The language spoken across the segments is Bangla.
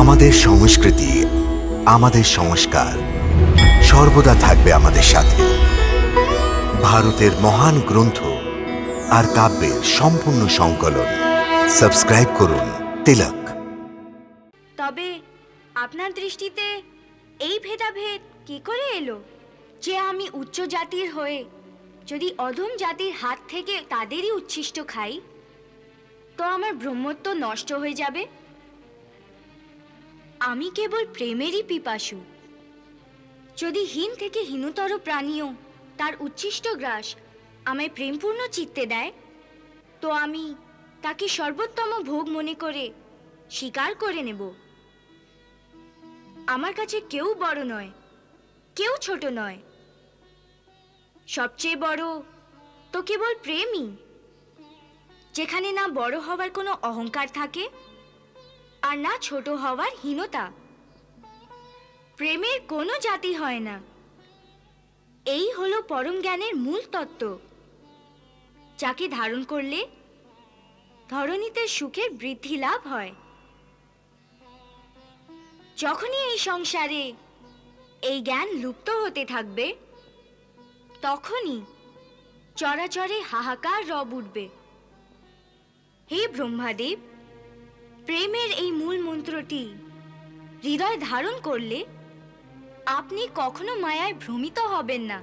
আমাদের সংস্কৃতি, আমাদের সংস্কার সর্বদা থাকবে আমাদের সাথে। ভারতের মহান গ্রন্থ আর কাব্যের সম্পূর্ণ সংকলন। সাবস্ক্রাইব করুন তিলক। তবে আপনার দৃষ্টিতে এই ভেদাভেদ কি করে এলো? যে আমি উচ্চ জাতির হয়ে যদি অধম জাতির হাত থেকে তাদেরই উচ্ছিষ্ট খাই, তো আমার ব্রহ্মত্ব নষ্ট হয়ে যাবে। আমি কেবল প্রেমেরই পিপাসু। যদি হীন থেকে হীনতর প্রাণীও তার উচ্ছিষ্ট গ্রাস আমায় প্রেমপূর্ণ চিত্তে দেয়, তো আমি তাকে সর্বোত্তম ভোগ মনে করে স্বীকার করে নেব। আমার কাছে কেউ বড় নয়, কেউ ছোট নয়। সবচেয়ে বড় তো কেবল প্রেমই, যেখানে না বড় হওয়ার কোনো অহংকার থাকে আর না ছোট হওয়ার হীনতা। প্রেমের কোনো জাতি হয় না। এই হলো পরম জ্ঞানের মূল তত্ত্ব। যাকে ধারণ করলে ধরণীতে সুখের বৃদ্ধি লাভ হয়। যখনই এই সংসারে এই জ্ঞান লুপ্ত হতে থাকবে, তখনই চরাচরে হাহাকার রব উঠবে। হে ব্রহ্মাদেব প্রেমের এই মূল মন্ত্রটি হৃদয় ধারণ করলে আপনি কখনো মায়ায় ভ্রমিত হবেন না।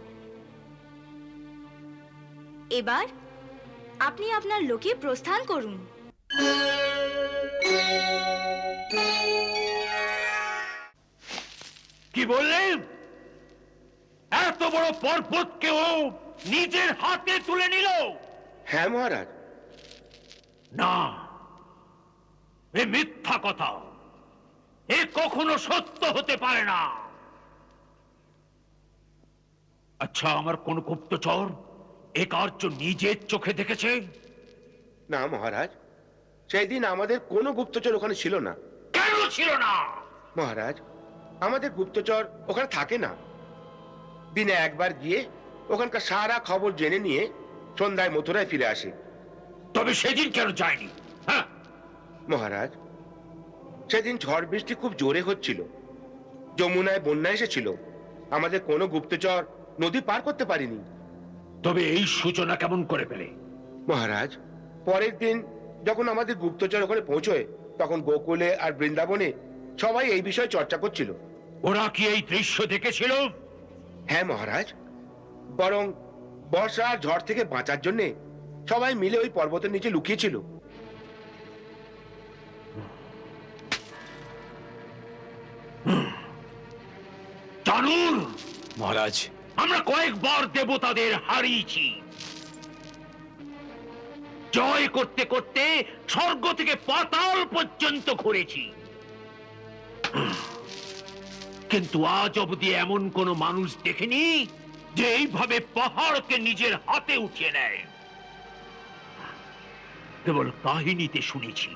এবার আপনি আপনার লোকে প্রস্থান করুন। কি বললেন এত বড় পর্বতকেও নিজের হাতে তুলে নিল? হ্যাঁ মহারাজ। না এ মিথ্যা কথা। এ কখনো সত্য হতে পারে না। আচ্ছা আমার কোন গুপ্তচর এ কার্য নিজের চোখে দেখেছে? না মহারাজ। সেই দিন আমাদের কোনো গুপ্তচর ওখানে ছিল না। কেন ছিল না? মহারাজ আমাদের গুপ্তচর ওখানে থাকে না। দিনে একবার গিয়ে ওখানকার সারা খবর জেনে নিয়ে সন্ধ্যায় মথুরায় ফিরে আসে। তবে সেদিন কেন যায়নি? হ্যাঁ মহারাজ সেদিন ঝড় বৃষ্টি খুব জোরে হচ্ছিল। যমুনায় বন্যা এসেছিল। আমাদের কোনো গুপ্তচর নদী পার করতে পারিনি। তবে এই সূচনা কেমন করে পেলে? মহারাজ পরের দিন যখন আমাদের গুপ্তচর ওখানে পৌঁছয় তখন গোকুলে আর বৃন্দাবনে সবাই এই বিষয়ে চর্চা করছিল। ওরা কি এই দৃশ্য দেখেছিল? হ্যাঁ মহারাজ বরং বর্ষা আর ঝড় থেকে বাঁচার জন্যে সবাই মিলে ওই পর্বতের নিচে লুকিয়েছিল। জানুন মহারাজ। আমরা কয়েকবার দেবতাদের হারিয়েছি। জয় করতে করতে স্বর্গ থেকে পাতাল পর্যন্ত ঘুরেছি। কিন্তু আজ অবধি এমন কোন মানুষ দেখেনি যে এইভাবে পাহাড়কে নিজের হাতে উঠিয়ে নেয়। কেবল কাহিনীতে শুনেছি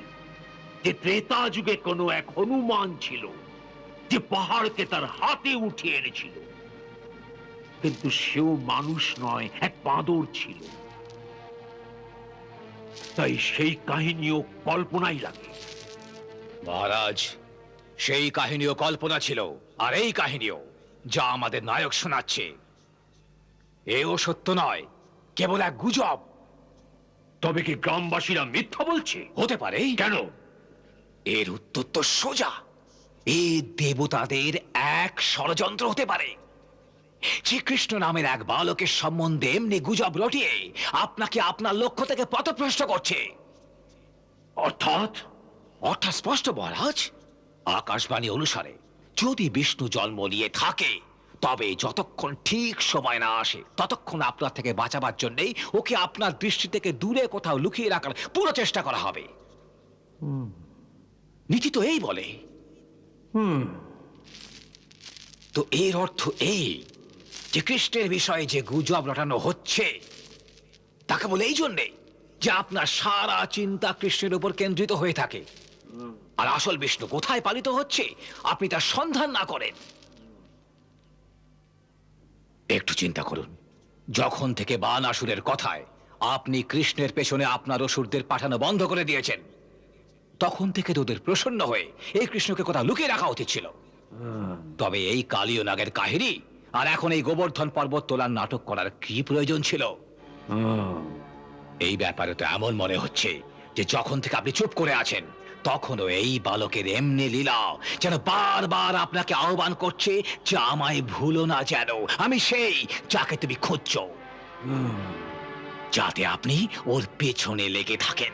যে ত্রেতা যুগে কোনো এক হনুমান ছিল। যে পাহাড়কে তার হাতে উঠিয়ে এনেছিল। কিন্তু সেও মানুষ নয় এক বাঁদর ছিল। তাই সেই কাহিনীও কল্পনাই লাগে। মহারাজ সেই কাহিনীও কল্পনা ছিল আর এই কাহিনীও যা আমাদের নায়ক শোনাচ্ছে। এও সত্য নয় কেবল এক গুজব। তবে কি গ্রামবাসীরা মিথ্যা বলছে? হতে পারে। কেন? এর উত্তর তো সোজা। এ দেবতাদের এক ষড়যন্ত্র হতে পারে। শ্রীকৃষ্ণ নামের এক বালকের সম্বন্ধে এমনি গুজব রটিয়ে আপনাকে আপনার লক্ষ্য থেকে পথভ্রষ্ট করছে। অর্থাৎ? অর্থাৎ স্পষ্ট মহারাজ আকাশবাণী অনুসারে যদি বিষ্ণু জন্ম নিয়ে থাকে তবে যতক্ষণ ঠিক সময় না আসে ততক্ষণ আপনার থেকে বাঁচাবার জন্যই ওকে আপনার দৃষ্টি থেকে দূরে কোথাও লুকিয়ে রাখার পুরো চেষ্টা করা হবে। নীতি তো এই বলে তো এর অর্থ এই যে কৃষ্ণের বিষয়ে যে গুজব রটানো হচ্ছে, তাকে বলে এই জন্যে যে আপনার সারা চিন্তা কৃষ্ণের উপর কেন্দ্রিত হয়ে থাকে। আর আসল বিষ্ণু কোথায় পালিত হচ্ছে, আপনি তার সন্ধান না করেন। একটু চিন্তা করুন। যখন থেকে বান আসুরের কথায় আপনি কৃষ্ণের পেছনে আপনার অসুরদের পাঠানো বন্ধ করে দিয়েছেন তখন থেকে তো ওদের প্রসন্ন হয়ে এই কৃষ্ণকে কোথাও লুকিয়ে রাখা উচিত ছিল। তবে এই কালীয় নাগের কাহিনী আর এখন এই গোবর্ধন পর্বত তোলার নাটক করার কি প্রয়োজন ছিল? এই ব্যাপারে তো এমন মনে হচ্ছে যে যখন থেকে আপনি চুপ করে আছেন, তখনও এই বালকের এমনি লীলা যেন বারবার আপনাকে আহ্বান করছে যে আমায় ভুলো না যেন। আমি সেই যাকে তুমি খুঁজছ। যাতে আপনি ওর পেছনে লেগে থাকেন।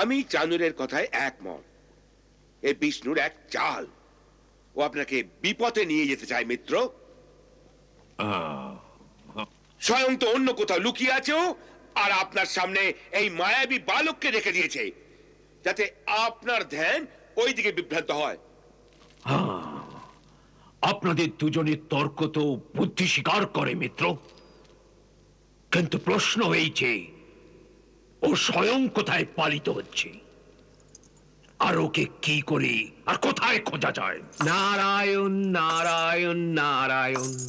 আমি চানুরের কথায় একমত। এ বিষ্ণুর এক চাল। ও আপনাকে বিপথে নিয়ে যেতে চায় মিত্র। স্বয়ং তো অন্য কোথাও লুকিয়ে আছে আর আপনার সামনে এই মায়াবী বালককে রেখে দিয়েছে যাতে আপনার ধ্যান ওই দিকে বিভ্রান্ত হয়। আপনাদের দুজনের তর্ক তো বুদ্ধি স্বীকার করে মিত্র। কিন্তু প্রশ্ন হয়েছে ও স্বয়ং কোথায় পালিত হচ্ছে? আর ওকে কি করে আর কোথায় খোঁজা যায়? নারায়ণ নারায়ণ নারায়ণ।